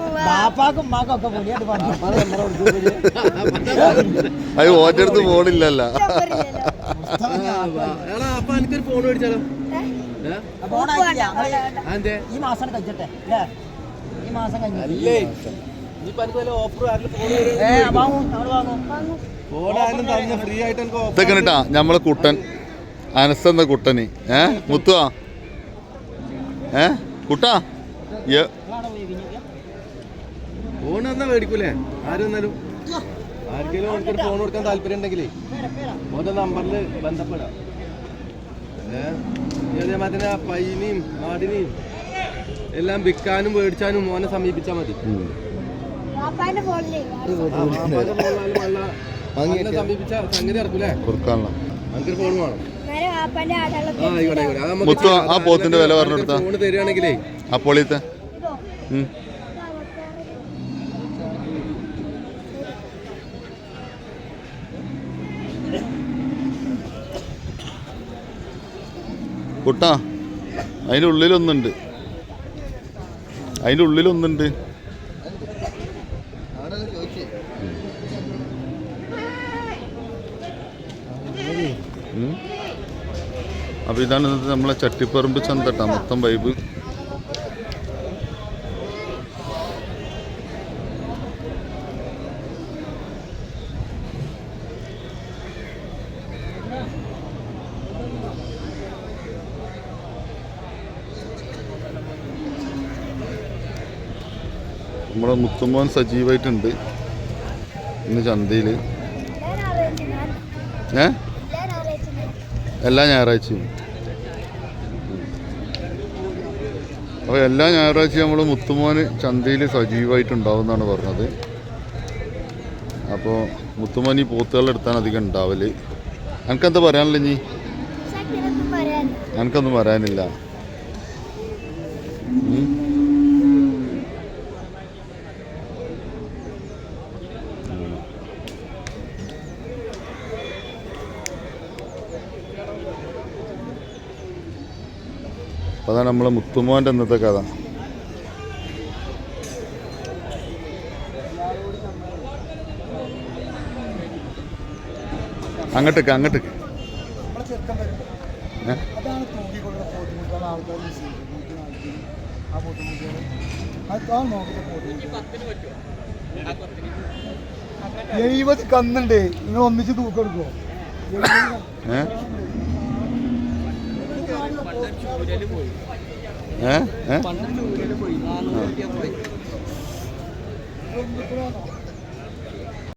പോവാ. ബാപ്പാക്കും അത് ഓറ്റടുത്ത് ഫോണില്ലല്ലോ. അപ്പൊ എനിക്കൊരു ഫോൺ മേടിച്ചാലോ? ഈ മാസം കഴിച്ചട്ടെ അല്ലേ? ഈ ഇതൊക്കെ കേട്ടാ നമ്മളെ കുട്ടൻ കുട്ടന്. ഏ മുത്തുവാ. ഏ? കുട്ടാ. ഫോൺ എന്നാ മേടിക്കൂലേ? ആരും എന്നാലും ആർക്കെങ്കിലും ഓർക്കൊരു ഫോൺ കൊടുക്കാൻ താല്പര്യം ഉണ്ടെങ്കിലേ. ഓന്റെ നമ്പറിൽ ബന്ധപ്പെടാം. അതേമാതിരി ആ പൈനെയും ആടിനെയും എല്ലാം വിൽക്കാനും മേടിച്ചാനും മോനെ സമീപിച്ചാൽ മതി. സമീപിച്ച സംഗതി ഇറക്കൂലേ നമുക്കൊരു ഫോൺ വേണം. മുത്തു, ആ പോത്തിന്റെ വില പറഞ്ഞു കൊടുത്താ. ഫോൺ തരികയാണെങ്കിലേ അപ്പോളിത്തെ. കുട്ടാ അതിന്റെ ഉള്ളിലൊന്നുണ്ട് അതിന്റെ ഉള്ളിലൊന്നുണ്ട് ഉം. അപ്പൊ ഇതാണ് നമ്മളെ ചട്ടിപ്പറമ്പ് ചന്തട്ട മൊത്തം വൈബ് നമ്മുടെ മുത്തുമോൻ സജീവായിട്ടുണ്ട് ഇന്ന് ചന്തയിൽ ഏ? എല്ലാ ഞായറാഴ്ചയും. അപ്പോൾ എല്ലാ ഞായറാഴ്ചയും നമ്മൾ മുത്തുമോന് ചന്തയിൽ സജീവമായിട്ടുണ്ടാവും എന്നാണ് പറഞ്ഞത്. അപ്പോൾ മുത്തുമോൻ ഈ പോത്തുകളെടുത്താണ് അധികം ഉണ്ടാവൽ. എനിക്കെന്താ പറയാനില്ല. പറയാൻ എനിക്കൊന്നും പറയാനില്ല അപ്പോൾ അതാണ് നമ്മളെ മുത്തുമോന്റെ ഇന്നത്തെ കഥ. അങ്ങോട്ടേക്ക് അങ്ങോട്ടേക്ക്. എഴുപത് കന്നുണ്ട് നിങ്ങൾ ഒന്നിച്ച് തൂക്കെടുക്കോ ഏ? ഏ? ഏ?